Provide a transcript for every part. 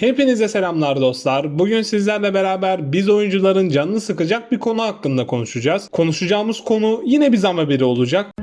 Hepinize selamlar dostlar. Bugün sizlerle beraber biz oyuncuların canını sıkacak bir konu hakkında konuşacağız. Konuşacağımız konu yine bir zam haberi olacak.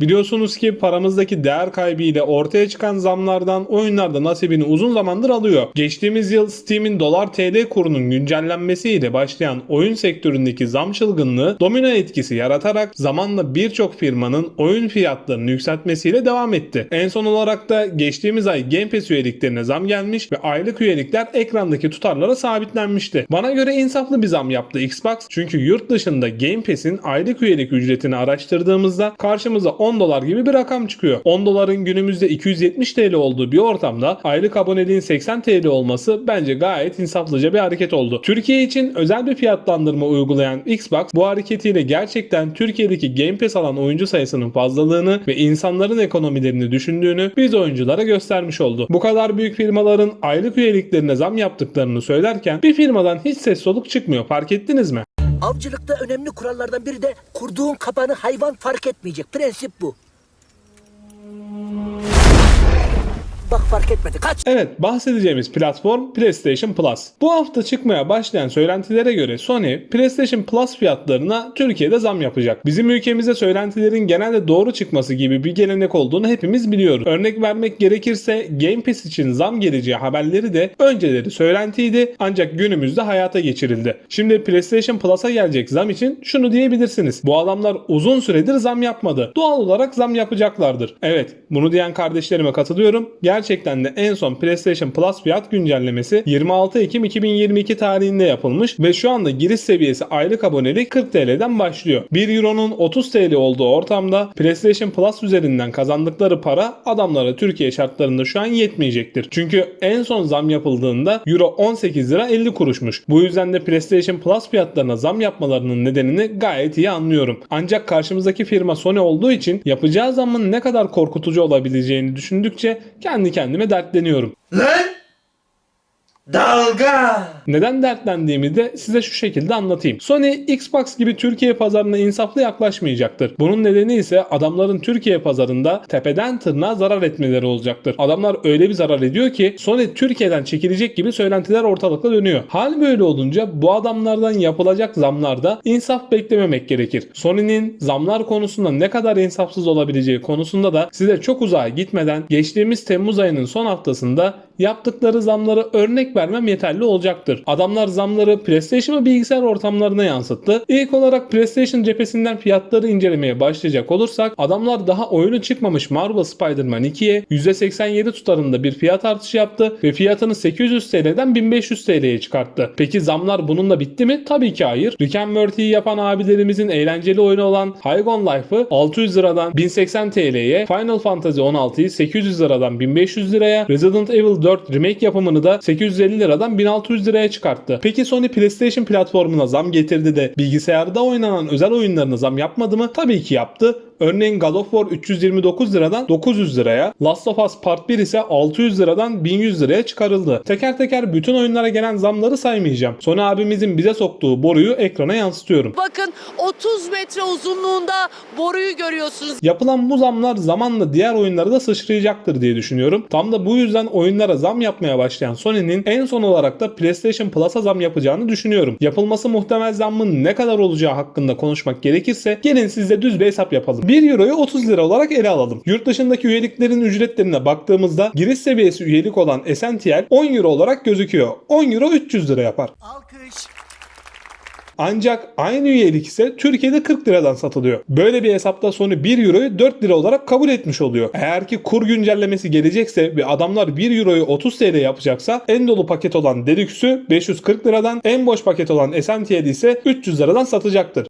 Biliyorsunuz ki paramızdaki değer kaybı ile ortaya çıkan zamlardan oyunlarda nasibini uzun zamandır alıyor. Geçtiğimiz yıl Steam'in dolar TL kurunun güncellenmesiyle başlayan oyun sektöründeki zam çılgınlığı domino etkisi yaratarak zamanla birçok firmanın oyun fiyatlarını yükseltmesiyle devam etti. En son olarak da geçtiğimiz ay Game Pass üyeliklerine zam gelmiş ve aylık üyelikler ekrandaki tutarlara sabitlenmişti. Bana göre insaflı bir zam yaptı Xbox çünkü yurt dışında Game Pass'in aylık üyelik ücretini araştırdığımızda karşımıza 10 dolar gibi bir rakam çıkıyor. 10 doların günümüzde 270 TL olduğu bir ortamda aylık aboneliğin 80 TL olması bence gayet insaflıca bir hareket oldu. Türkiye için özel bir fiyatlandırma uygulayan Xbox bu hareketiyle gerçekten Türkiye'deki Game Pass alan oyuncu sayısının fazlalığını ve insanların ekonomilerini düşündüğünü biz oyunculara göstermiş oldu. Bu kadar büyük firmaların aylık üyeliklerine zam yaptıklarını söylerken bir firmadan hiç ses soluk çıkmıyor fark ettiniz mi? Avcılıkta önemli kurallardan biri de kurduğun kapanı hayvan fark etmeyecek. Prensip bu. Bak fark etmedi. Kaç. Evet bahsedeceğimiz platform PlayStation Plus. Bu hafta çıkmaya başlayan söylentilere göre Sony PlayStation Plus fiyatlarına Türkiye'de zam yapacak. Bizim ülkemizde söylentilerin genelde doğru çıkması gibi bir gelenek olduğunu hepimiz biliyoruz. Örnek vermek gerekirse Game Pass için zam geleceği haberleri de önceleri söylentiydi ancak günümüzde hayata geçirildi. Şimdi PlayStation Plus'a gelecek zam için şunu diyebilirsiniz. Bu adamlar uzun süredir zam yapmadı. Doğal olarak zam yapacaklardır. Evet bunu diyen kardeşlerime katılıyorum. Gerçekten de en son PlayStation Plus fiyat güncellemesi 26 Ekim 2022 tarihinde yapılmış ve şu anda giriş seviyesi aylık abonelik 40 TL'den başlıyor. 1 Euro'nun 30 TL olduğu ortamda PlayStation Plus üzerinden kazandıkları para adamlara Türkiye şartlarında şu an yetmeyecektir. Çünkü en son zam yapıldığında Euro 18 lira 50 kuruşmuş. Bu yüzden de PlayStation Plus fiyatlarına zam yapmalarının nedenini gayet iyi anlıyorum. Ancak karşımızdaki firma Sony olduğu için yapacağı zamın ne kadar korkutucu olabileceğini düşündükçe kendi kendime dertleniyorum. Lan! Dalga! Neden dertlendiğimi de size şu şekilde anlatayım. Sony Xbox gibi Türkiye pazarına insaflı yaklaşmayacaktır. Bunun nedeni ise adamların Türkiye pazarında tepeden tırnağa zarar etmeleri olacaktır. Adamlar öyle bir zarar ediyor ki Sony Türkiye'den çekilecek gibi söylentiler ortalıkta dönüyor. Hal böyle olunca bu adamlardan yapılacak zamlarda insaf beklememek gerekir. Sony'nin zamlar konusunda ne kadar insafsız olabileceği konusunda da size çok uzağa gitmeden geçtiğimiz Temmuz ayının son haftasında yaptıkları zamları örnek vermem yeterli olacaktır. Adamlar zamları PlayStation ve bilgisayar ortamlarına yansıttı. İlk olarak PlayStation cephesinden fiyatları incelemeye başlayacak olursak adamlar daha oyunu çıkmamış Marvel Spider-Man 2'ye %87 tutarında bir fiyat artışı yaptı ve fiyatını 800 TL'den 1500 TL'ye çıkarttı. Peki zamlar bununla bitti mi? Tabii ki hayır. Rick and Morty'yi yapan abilerimizin eğlenceli oyunu olan High on Life'ı 600 liradan 1080 TL'ye, Final Fantasy 16'yı 800 liradan 1500 liraya, Resident Evil 4 remake yapımını da 850 liradan 1600 liraya çıkarttı. Peki Sony PlayStation platformuna zam getirdi de bilgisayarda oynanan özel oyunlarına zam yapmadı mı? Tabii ki yaptı. Örneğin God of War 329 liradan 900 liraya, Last of Us Part 1 ise 600 liradan 1100 liraya çıkarıldı. Teker teker bütün oyunlara gelen zamları saymayacağım. Sony abimizin bize soktuğu boruyu ekrana yansıtıyorum. Bakın 30 metre uzunluğunda boruyu görüyorsunuz. Yapılan bu zamlar zamanla diğer oyunlara da sıçrayacaktır diye düşünüyorum. Tam da bu yüzden oyunlara zam yapmaya başlayan Sony'nin en son olarak da PlayStation Plus'a zam yapacağını düşünüyorum. Yapılması muhtemel zammın ne kadar olacağı hakkında konuşmak gerekirse gelin sizle düz bir hesap yapalım. 1 Euro'yu 30 lira olarak ele alalım. Yurt dışındaki üyeliklerin ücretlerine baktığımızda giriş seviyesi üyelik olan Essential 10 Euro olarak gözüküyor. 10 Euro 300 lira yapar. Alkış. Ancak aynı üyelik ise Türkiye'de 40 liradan satılıyor. Böyle bir hesapta Sony 1 Euro'yu 4 lira olarak kabul etmiş oluyor. Eğer ki kur güncellemesi gelecekse ve adamlar 1 Euro'yu 30 TL yapacaksa en dolu paket olan Deluxe'ü 540 liradan en boş paket olan Essential'i ise 300 liradan satacaktır.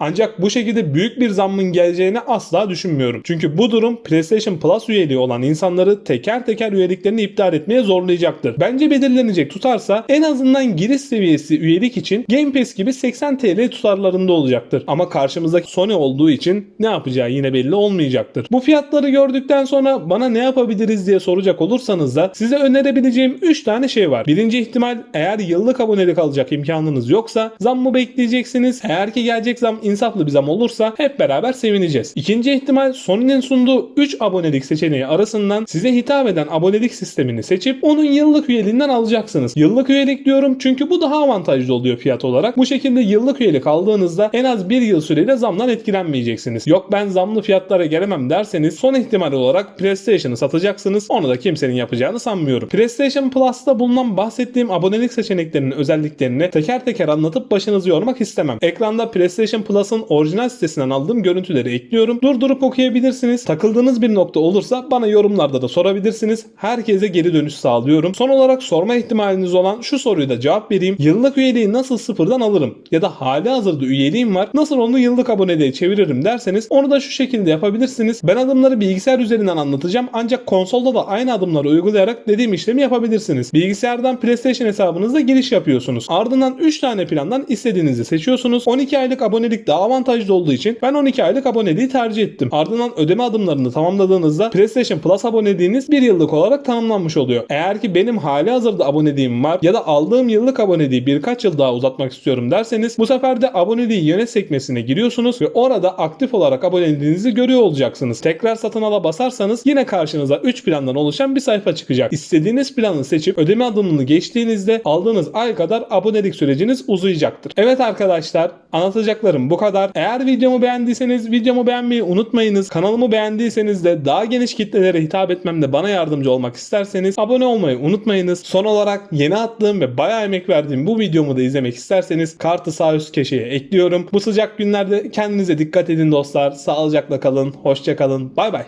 Ancak bu şekilde büyük bir zammın geleceğini asla düşünmüyorum. Çünkü bu durum PlayStation Plus üyeliği olan insanları teker teker üyeliklerini iptal etmeye zorlayacaktır. Bence belirlenecek tutarsa en azından giriş seviyesi üyelik için Game Pass gibi 80 TL tutarlarında olacaktır. Ama karşımızdaki Sony olduğu için ne yapacağı yine belli olmayacaktır. Bu fiyatları gördükten sonra bana ne yapabiliriz diye soracak olursanız da size önerebileceğim 3 tane şey var. Birinci ihtimal eğer yıllık abonelik alacak imkanınız yoksa zam mı bekleyeceksiniz? Eğer ki gelecek zam insaflı bir zam olursa hep beraber sevineceğiz. İkinci ihtimal Sony'nin sunduğu 3 abonelik seçeneği arasından size hitap eden abonelik sistemini seçip onun yıllık üyeliğinden alacaksınız. Yıllık üyelik diyorum çünkü bu daha avantajlı oluyor fiyat olarak. Bu şekilde yıllık üyelik aldığınızda en az bir yıl süreyle zamdan etkilenmeyeceksiniz. Yok ben zamlı fiyatlara gelemem derseniz son ihtimal olarak PlayStation'ı satacaksınız. Onu da kimsenin yapacağını sanmıyorum. PlayStation Plus'ta bulunan bahsettiğim abonelik seçeneklerinin özelliklerini teker teker anlatıp başınızı yormak istemem. Ekranda PlayStation Plus'ın orijinal sitesinden aldığım görüntüleri ekliyorum. Durdurup okuyabilirsiniz. Takıldığınız bir nokta olursa bana yorumlarda da sorabilirsiniz. Herkese geri dönüş sağlıyorum. Son olarak sorma ihtimaliniz olan şu soruyu da cevap vereyim. Yıllık üyeliği nasıl sıfırdan alırım? Ya da hali hazırda üyeliğim var. Nasıl onu yıllık aboneliğe çeviririm derseniz onu da şu şekilde yapabilirsiniz. Ben adımları bilgisayar üzerinden anlatacağım ancak konsolda da aynı adımları uygulayarak dediğim işlemi yapabilirsiniz. Bilgisayardan PlayStation hesabınızda giriş yapıyorsunuz. Ardından 3 tane plandan istediğinizi seçiyorsunuz. 12 aylık abonelik daha avantajlı olduğu için ben 12 aylık aboneliği tercih ettim. Ardından ödeme adımlarını tamamladığınızda PlayStation Plus aboneliğiniz 1 yıllık olarak tamamlanmış oluyor. Eğer ki benim hali hazırda aboneliğim var ya da aldığım yıllık aboneliği birkaç yıl daha uzatmak istiyorum derseniz bu sefer de aboneliği yönet sekmesine giriyorsunuz ve orada aktif olarak aboneliğinizi görüyor olacaksınız. Tekrar satın ala basarsanız yine karşınıza 3 plandan oluşan bir sayfa çıkacak. İstediğiniz planı seçip ödeme adımını geçtiğinizde aldığınız ay kadar abonelik süreciniz uzayacaktır. Evet arkadaşlar anlatacaklarım bu kadar. Eğer videomu beğendiyseniz videomu beğenmeyi unutmayınız. Kanalımı beğendiyseniz de daha geniş kitlelere hitap etmemde bana yardımcı olmak isterseniz abone olmayı unutmayınız. Son olarak yeni attığım ve bayağı emek verdiğim bu videomu da izlemek isterseniz kartı sağ üst köşeye ekliyorum. Bu sıcak günlerde kendinize dikkat edin dostlar. Sağlıcakla kalın. Hoşça kalın. Bay bay.